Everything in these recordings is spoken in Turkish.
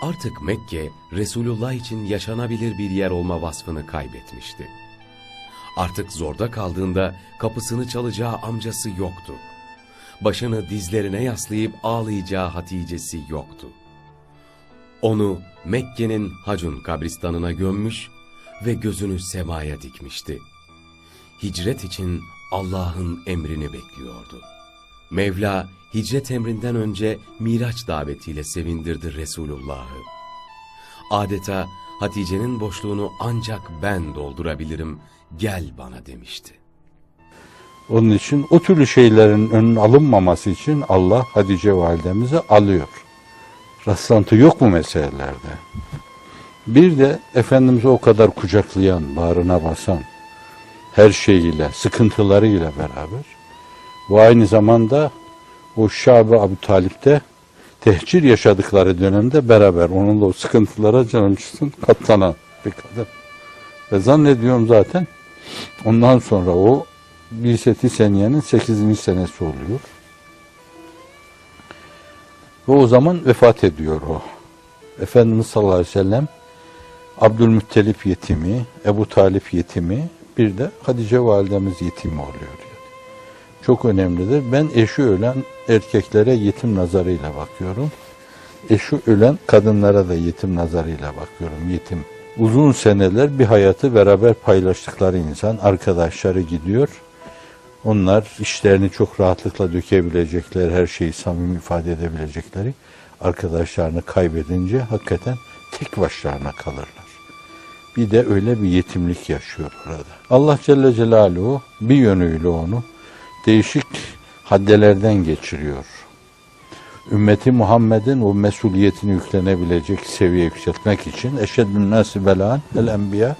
Artık Mekke, Resulullah için yaşanabilir bir yer olma vasfını kaybetmişti. Artık zorda kaldığında kapısını çalacağı amcası yoktu. Başını dizlerine yaslayıp ağlayacağı Hatice'si yoktu. Onu Mekke'nin Hacun kabristanına gömmüş ve gözünü semaya dikmişti. Hicret için Allah'ın emrini bekliyordu. Mevla hicret emrinden önce Miraç davetiyle sevindirdi Resulullah'ı. Adeta Hatice'nin boşluğunu ancak ben doldurabilirim, gel bana demişti. Onun için o türlü şeylerin önün alınmaması için Allah Hatice validemizi alıyor. Rastlantı yok bu meselelerde. Bir de Efendimiz'i o kadar kucaklayan, bağrına basan, her şeyiyle, sıkıntılarıyla beraber bu aynı zamanda o Şab-ı Abu Talip'te tehcir yaşadıkları dönemde beraber onunla o sıkıntılara canım çıksın katlanan bir kadın. Ve zannediyorum zaten ondan sonra o Bilseti Seniye'nin 8. senesi oluyor. Ve o zaman vefat ediyor o. Efendimiz sallallahu aleyhi ve sellem Abdülmuttalip yetimi, Ebu Talip yetimi, bir de Hatice validemiz yetimi oluyor. Çok önemlidir. Ben eşi ölen erkeklere yetim nazarıyla bakıyorum. Eşi ölen kadınlara da yetim nazarıyla bakıyorum. Yetim. Uzun seneler bir hayatı beraber paylaştıkları insan, arkadaşları gidiyor. Onlar işlerini çok rahatlıkla dökebilecekler, her şeyi samimi ifade edebilecekleri arkadaşlarını kaybedince hakikaten tek başlarına kalırlar. Bir de öyle bir yetimlik yaşıyor orada. Allah Celle Celaluhu bir yönüyle onu değişik haddelerden geçiriyor. Ümmeti Muhammed'in o mesuliyetini yüklenebilecek seviyeye yükseltmek için eşeddün nâsi belâ'n el enbiya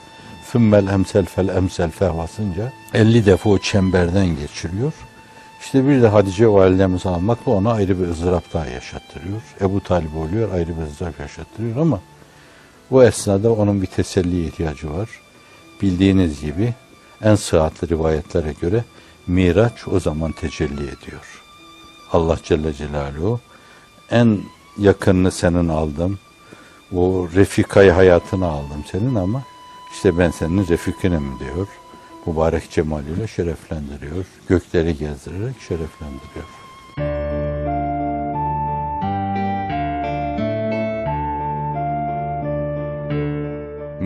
Fümmel emsel fel emsel fehvasınca 50 defa o çemberden geçiriyor. İşte bir de Hatice validemizi almakla ona ayrı bir ızdırap daha yaşattırıyor. Ebu Talib oluyor ayrı bir ızdırap yaşattırıyor ama o esnada onun bir teselli ihtiyacı var. Bildiğiniz gibi en sıhhatli rivayetlere göre Miraç o zaman tecelli ediyor. Allah Celle Celaluhu en yakınını senin aldım. O refikayı hayatını aldım senin ama işte ben senin refikinim diyor. Mübarek cemaliyle şereflendiriyor. Gökleri gezdirerek şereflendiriyor.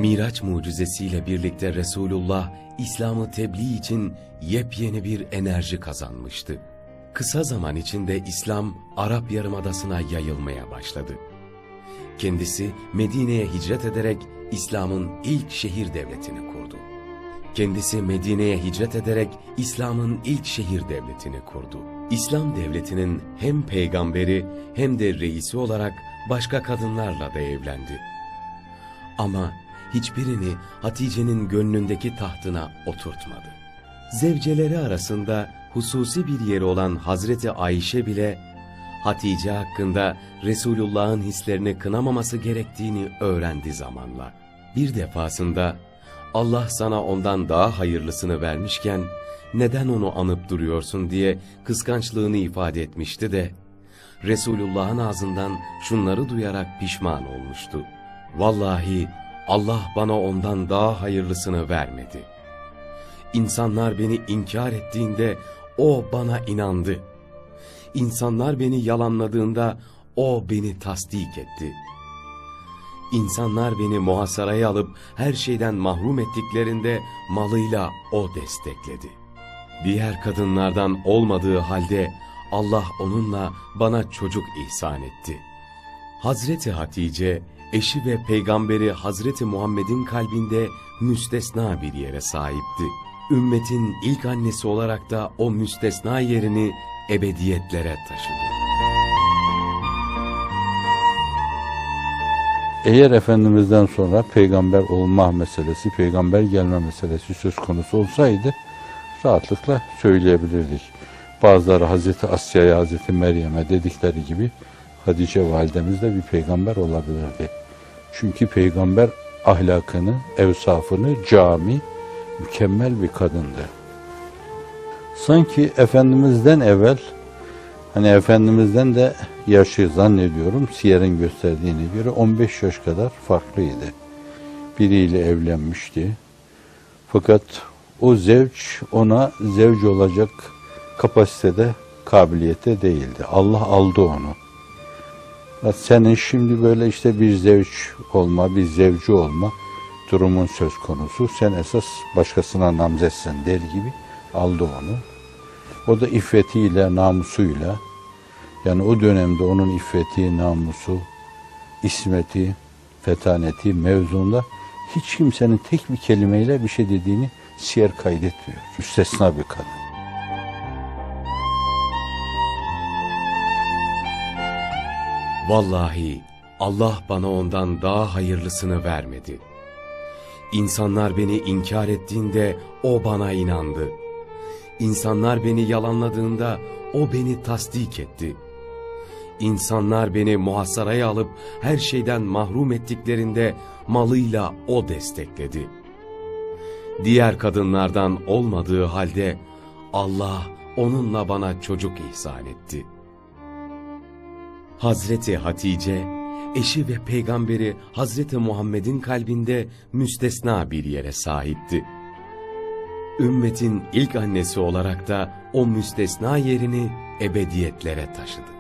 Miraç mucizesiyle birlikte Resulullah İslam'ı tebliğ için yepyeni bir enerji kazanmıştı. Kısa zaman içinde İslam Arap Yarımadası'na yayılmaya başladı. Kendisi Medine'ye hicret ederek İslam'ın ilk şehir devletini kurdu. Kendisi Medine'ye hicret ederek İslam'ın ilk şehir devletini kurdu. İslam devletinin hem peygamberi hem de reisi olarak başka kadınlarla da evlendi. Ama hiçbirini Hatice'nin gönlündeki tahtına oturtmadı. Zevceleri arasında hususi bir yeri olan Hazreti Ayşe bile Hatice hakkında Resulullah'ın hislerini kınamaması gerektiğini öğrendi zamanla. Bir defasında Allah sana ondan daha hayırlısını vermişken neden onu anıp duruyorsun diye kıskançlığını ifade etmişti de Resulullah'ın ağzından şunları duyarak pişman olmuştu. Vallahi Allah bana ondan daha hayırlısını vermedi. İnsanlar beni inkar ettiğinde o bana inandı. İnsanlar beni yalanladığında o beni tasdik etti. İnsanlar beni muhasaraya alıp her şeyden mahrum ettiklerinde malıyla o destekledi. Diğer kadınlardan olmadığı halde Allah onunla bana çocuk ihsan etti. Hazreti Hatice, eşi ve peygamberi Hazreti Muhammed'in kalbinde müstesna bir yere sahipti. Ümmetin ilk annesi olarak da o müstesna yerini ebediyetlere taşıdı. Eğer Efendimiz'den sonra peygamber olma meselesi, peygamber gelme meselesi söz konusu olsaydı rahatlıkla söyleyebilirdik. Bazıları Hazreti Asya'ya, Hazreti Meryem'e dedikleri gibi Hatice validemiz de bir peygamber olabilirdi. Çünkü peygamber ahlakını, evsafını cami, mükemmel bir kadındı. Sanki Efendimiz'den evvel Hani Efendimiz'den de yaşı zannediyorum Siyer'in gösterdiğine göre 15 yaş kadar farklıydı. Biriyle evlenmişti. Fakat o zevç ona zevç olacak kapasitede, kabiliyete değildi. Allah aldı onu. Senin şimdi böyle işte bir zevç olma, bir zevci olma durumun söz konusu. Sen esas başkasına namzetsen der gibi aldı onu. O da iffetiyle, namusuyla yani o dönemde onun iffeti, namusu, ismeti, fetaneti mevzunda hiç kimsenin tek bir kelimeyle bir şey dediğini siyer kaydetmiyor. Müstesna bir kadın. Vallahi Allah bana ondan daha hayırlısını vermedi. İnsanlar beni inkar ettiğinde o bana inandı. İnsanlar beni yalanladığında o beni tasdik etti. İnsanlar beni muhasaraya alıp her şeyden mahrum ettiklerinde malıyla o destekledi. Diğer kadınlardan olmadığı halde Allah onunla bana çocuk ihsan etti.'' Hazreti Hatice, eşi ve peygamberi Hazreti Muhammed'in kalbinde müstesna bir yere sahipti. Ümmetin ilk annesi olarak da o müstesna yerini ebediyetlere taşıdı.